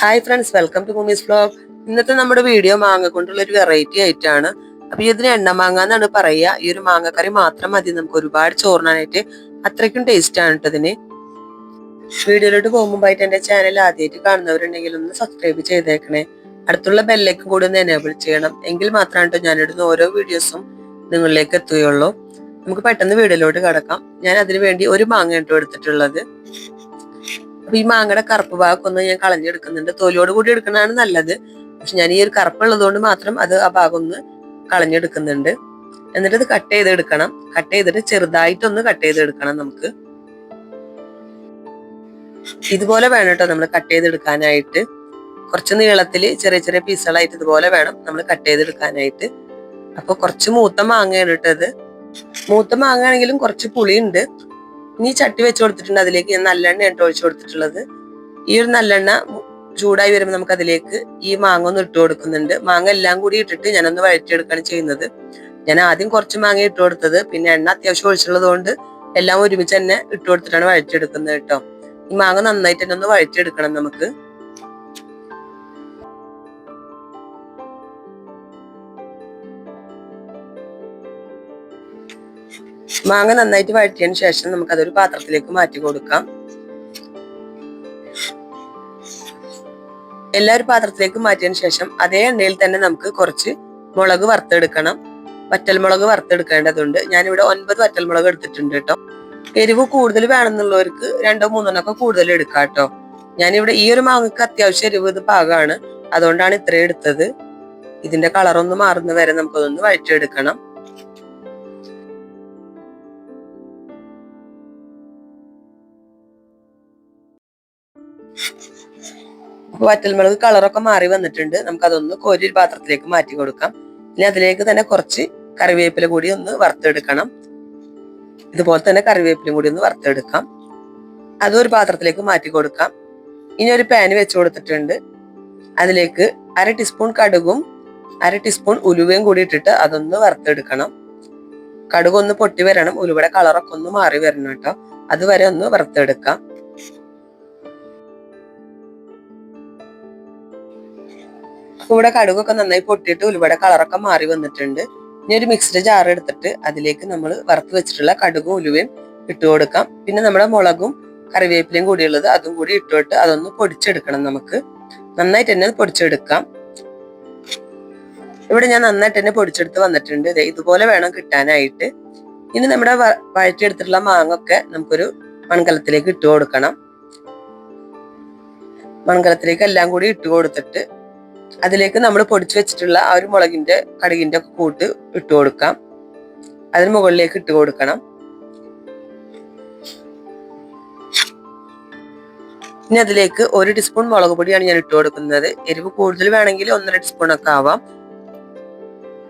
Hi friends welcome to Moomi's blog ഇന്നത്തെ നമ്മുടെ video മാങ്ങ കൊണ്ടുള്ള ഒരു വെറൈറ്റി ആയിട്ടാണ്. അപ്പൊ ഇതിന് എണ്ണ മാങ്ങ എന്നാണ് പറയുക. ഈ ഒരു മാങ്ങക്കറി മാത്രം മതി. നമുക്ക് ഒരുപാട് ചോറിനാനായിട്ട് അത്രയ്ക്കും ടേസ്റ്റ് ആണ് കേട്ടോ ഇതിന്. വീഡിയോയിലോട്ട് പോകുമ്പോഴായിട്ട് എന്റെ ചാനൽ ആദ്യമായിട്ട് കാണുന്നവരുണ്ടെങ്കിൽ ഒന്ന് സബ്സ്ക്രൈബ് ചെയ്തേക്കണേ. അടുത്തുള്ള ബെല്ലേക്കും കൂടി ഒന്ന് എനേബിൾ ചെയ്യണം. എങ്കിൽ മാത്രമാണ് കേട്ടോ ഞാനിടുന്ന ഓരോ വീഡിയോസും നിങ്ങളിലേക്ക് എത്തുകയുള്ളൂ. നമുക്ക് പെട്ടെന്ന് വീഡിയോയിലോട്ട് കടക്കാം. ഞാൻ അതിനു വേണ്ടി ഒരു മാങ്ങ കേട്ടോ എടുത്തിട്ടുള്ളത്. അപ്പൊ ഈ മാങ്ങയുടെ കറുപ്പ് ഭാഗമൊന്നും ഞാൻ കളഞ്ഞെടുക്കുന്നുണ്ട്. തോലോട് കൂടി എടുക്കുന്നതാണ് നല്ലത്. പക്ഷെ ഞാൻ ഈ ഒരു കറുപ്പുള്ളത് കൊണ്ട് മാത്രം അത് ആ ഭാഗം ഒന്ന് കളഞ്ഞെടുക്കുന്നുണ്ട്. എന്നിട്ട് അത് കട്ട് ചെയ്തെടുക്കണം. കട്ട് ചെയ്തിട്ട് ചെറുതായിട്ടൊന്ന് കട്ട് ചെയ്തെടുക്കണം നമുക്ക്. ഇതുപോലെ വേണം കേട്ടോ നമ്മൾ കട്ട് ചെയ്തെടുക്കാനായിട്ട്. കുറച്ച് നീളത്തിൽ ചെറിയ ചെറിയ പീസുകളായിട്ട് ഇതുപോലെ വേണം നമ്മൾ കട്ട് ചെയ്തെടുക്കാനായിട്ട്. അപ്പൊ കുറച്ച് മൂത്ത മാങ്ങയാണ് ഇട്ടത് മൂത്ത മാങ്ങ ആണെങ്കിലും കുറച്ച് പുളിയുണ്ട്. ഇനി ചട്ടി വെച്ച് കൊടുത്തിട്ടുണ്ട് അതിലേക്ക്. ഞാൻ നല്ലെണ്ണ ഇട്ട് ഒഴിച്ചു കൊടുത്തിട്ടുള്ളത്. ഈ ഒരു നല്ലെണ്ണ ചൂടായി വരുമ്പോൾ നമുക്ക് അതിലേക്ക് ഈ മാങ്ങ ഒന്ന് ഇട്ട് കൊടുക്കുന്നുണ്ട്. മാങ്ങ എല്ലാം കൂടി ഇട്ടിട്ട് ഞാനൊന്ന് വഴറ്റിയെടുക്കുകയാണ് ചെയ്യുന്നത്. ഞാൻ ആദ്യം കുറച്ച് മാങ്ങ ഇട്ട് കൊടുത്തത്. പിന്നെ എണ്ണ അത്യാവശ്യം ഒഴിച്ചുള്ളത് കൊണ്ട് എല്ലാം ഒരുമിച്ച് തന്നെ ഇട്ട് കൊടുത്തിട്ടാണ് വഴറ്റിയെടുക്കുന്നത് കേട്ടോ. ഈ മാങ്ങ നന്നായിട്ട് തന്നെ ഒന്ന് വഴറ്റിയെടുക്കണം നമുക്ക്. മാങ്ങ നന്നായിട്ട് വഴറ്റിയതിന് ശേഷം നമുക്ക് അതൊരു പാത്രത്തിലേക്ക് മാറ്റി കൊടുക്കാം. എല്ലാ ഒരു പാത്രത്തിലേക്ക് മാറ്റിയതിന് ശേഷം അതേ എണ്ണയിൽ തന്നെ നമുക്ക് കുറച്ച് മുളക് വറുത്തെടുക്കണം. വറ്റൽമുളക് വറുത്തെടുക്കേണ്ടതുണ്ട്. ഞാനിവിടെ ഒൻപത് വറ്റൽമുളക് എടുത്തിട്ടുണ്ട് കേട്ടോ. എരിവ് കൂടുതൽ വേണമെന്നുള്ളവർക്ക് രണ്ടോ മൂന്നോ ഒക്കെ കൂടുതൽ എടുക്കാം കേട്ടോ. ഞാനിവിടെ ഈ ഒരു മാങ്ങക്ക് അത്യാവശ്യം എരിവ് ഇത് പാകമാണ്. അതുകൊണ്ടാണ് ഇത്രയും എടുത്തത്. ഇതിന്റെ കളറൊന്ന് മാറുന്ന വരെ നമുക്കതൊന്ന് വഴറ്റിയെടുക്കണം. വറ്റൽമുളക് കളറൊക്കെ മാറി വന്നിട്ടുണ്ട്. നമുക്കതൊന്ന് കോരി ഒരു പാത്രത്തിലേക്ക് മാറ്റി കൊടുക്കാം. ഇനി അതിലേക്ക് തന്നെ കുറച്ച് കറിവേപ്പില കൂടി ഒന്ന് വറുത്തെടുക്കണം. ഇതുപോലെ തന്നെ കറിവേപ്പിലും കൂടി ഒന്ന് വറുത്തെടുക്കാം. അതും ഒരു പാത്രത്തിലേക്ക് മാറ്റി കൊടുക്കാം. ഇനി ഒരു പാന് വെച്ച് കൊടുത്തിട്ടുണ്ട്. അതിലേക്ക് അര ടീസ്പൂൺ കടുകും അര ടീസ്പൂൺ ഉലുവയും കൂടി ഇട്ടിട്ട് അതൊന്ന് വറുത്തെടുക്കണം. കടുകൊന്ന് പൊട്ടി വരണം. ഉലുവയുടെ കളറൊക്കെ ഒന്ന് മാറി വരണം കേട്ടോ. അതുവരെ ഒന്ന് വറുത്തെടുക്കാം. ഇവിടെ കടുകൊക്കെ നന്നായി പൊട്ടിയിട്ട് ഉലുവയുടെ കളറൊക്കെ മാറി വന്നിട്ടുണ്ട്. ഇനി ഒരു മിക്സ്ഡ് ജാർ എടുത്തിട്ട് അതിലേക്ക് നമ്മൾ വറുത്ത് വെച്ചിട്ടുള്ള കടുകും ഉലുവയും ഇട്ട് കൊടുക്കാം. പിന്നെ നമ്മുടെ മുളകും കറിവേപ്പിലയും കൂടിയുള്ളത് അതും കൂടി ഇട്ടിട്ട് അതൊന്ന് പൊടിച്ചെടുക്കണം നമുക്ക്. നന്നായിട്ട് തന്നെ പൊടിച്ചെടുക്കാം. ഇവിടെ ഞാൻ നന്നായിട്ട് തന്നെ പൊടിച്ചെടുത്ത് വന്നിട്ടുണ്ട്. ഇതുപോലെ വേണം കിട്ടാനായിട്ട്. ഇനി നമ്മുടെ വഴറ്റിയെടുത്തിട്ടുള്ള മാങ്ങൊക്കെ നമുക്കൊരു മൺകലത്തിലേക്ക് ഇട്ട് കൊടുക്കണം. മൺകലത്തിലേക്ക് എല്ലാം കൂടി ഇട്ട് കൊടുത്തിട്ട് അതിലേക്ക് നമ്മൾ പൊടിച്ചു വെച്ചിട്ടുള്ള ആ ഒരു മുളകിന്റെ കടുകിന്റെ കൂട്ട് ഇട്ട് കൊടുക്കാം. അതിന് മുകളിലേക്ക് ഇട്ട് കൊടുക്കണം. ഇനി അതിലേക്ക് ഒരു ടീസ്പൂൺ മുളക് പൊടിയാണ് ഞാൻ ഇട്ട് കൊടുക്കുന്നത്. എരിവ് കൂടുതൽ വേണമെങ്കിൽ ഒന്നര ടീസ്പൂൺ ഒക്കെ ആവാം.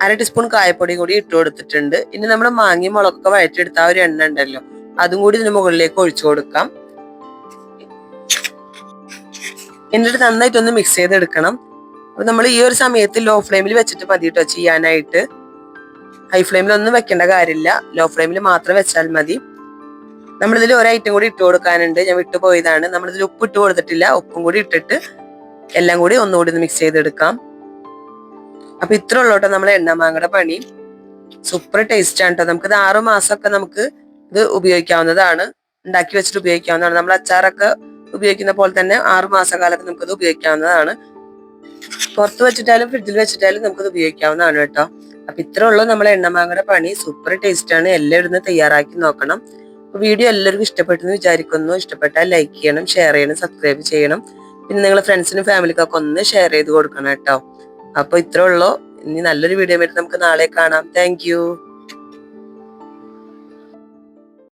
അര ടീസ്പൂൺ കായപ്പൊടി കൂടി ഇട്ട് കൊടുത്തിട്ടുണ്ട്. ഇനി നമ്മൾ മാങ്ങി മുളകൊക്കെ വഴറ്റിയെടുത്ത ആ ഒരു എണ്ണ ഉണ്ടല്ലോ അതും കൂടി ഇതിന് മുകളിലേക്ക് ഒഴിച്ചു കൊടുക്കാം. എന്നിട്ട് നന്നായിട്ടൊന്ന് മിക്സ് ചെയ്തെടുക്കണം. അപ്പൊ നമ്മൾ ഈ ഒരു സമയത്ത് ലോ ഫ്ലെയിമിൽ വെച്ചിട്ട് മതി കേട്ടോ ചെയ്യാനായിട്ട് ഹൈ ഫ്ലെയിമിൽ ഒന്നും വെക്കേണ്ട കാര്യമില്ല. ലോ ഫ്ലെയിമിൽ മാത്രം വെച്ചാൽ മതി. നമ്മളിതിൽ ഒരു ഐറ്റം കൂടി ഇട്ട് കൊടുക്കാനുണ്ട്. ഞാൻ വിട്ടു പോയതാണ്. നമ്മളിതിൽ ഉപ്പ് ഇട്ട് കൊടുത്തിട്ടില്ല. ഉപ്പും കൂടി ഇട്ടിട്ട് എല്ലാം കൂടി ഒന്നുകൂടി ഒന്ന് മിക്സ് ചെയ്തെടുക്കാം. അപ്പൊ ഇത്ര ഉള്ളോട്ടോ നമ്മളെ എണ്ണമാങ്ങയുടെ പണി. സൂപ്പർ ടേസ്റ്റ് ആണ് കേട്ടോ. നമുക്ക് ഇത് ആറു മാസമൊക്കെ നമുക്ക് ഇത് ഉപയോഗിക്കാവുന്നതാണ്. ഉണ്ടാക്കി വെച്ചിട്ട് ഉപയോഗിക്കാവുന്നതാണ്. നമ്മൾ അച്ചാറൊക്കെ ഉപയോഗിക്കുന്ന പോലെ തന്നെ ആറു മാസക്കാലത്ത് നമുക്കിത് ഉപയോഗിക്കാവുന്നതാണ്. പുറത്ത് വെച്ചിട്ടാലും ഫ്രിഡ്ജിൽ വെച്ചിട്ടാലും നമുക്കത് ഉപയോഗിക്കാവുന്നതാണ് കേട്ടോ. അപ്പൊ ഇത്ര ഉള്ളൂ നമ്മളെ എണ്ണമാങ്ങയുടെ പണി. സൂപ്പർ ടേസ്റ്റ് ആണ്. എല്ലാവരും ഇന്ന് തയ്യാറാക്കി നോക്കണം. അപ്പൊ വീഡിയോ എല്ലാവർക്കും ഇഷ്ടപ്പെട്ടെന്ന് വിചാരിക്കുന്നു. ഇഷ്ടപ്പെട്ടാൽ ലൈക്ക് ചെയ്യണം ഷെയർ ചെയ്യണം സബ്സ്ക്രൈബ് ചെയ്യണം. പിന്നെ നിങ്ങളെ ഫ്രണ്ട്സിനും ഫാമിലിക്കൊക്കെ ഒന്ന് ഷെയർ ചെയ്ത് കൊടുക്കണം കേട്ടോ. അപ്പൊ ഇത്ര ഉള്ളൂ. ഇനി നല്ലൊരു വീഡിയോ ആയിട്ട് നമുക്ക് നാളെ കാണാം. താങ്ക്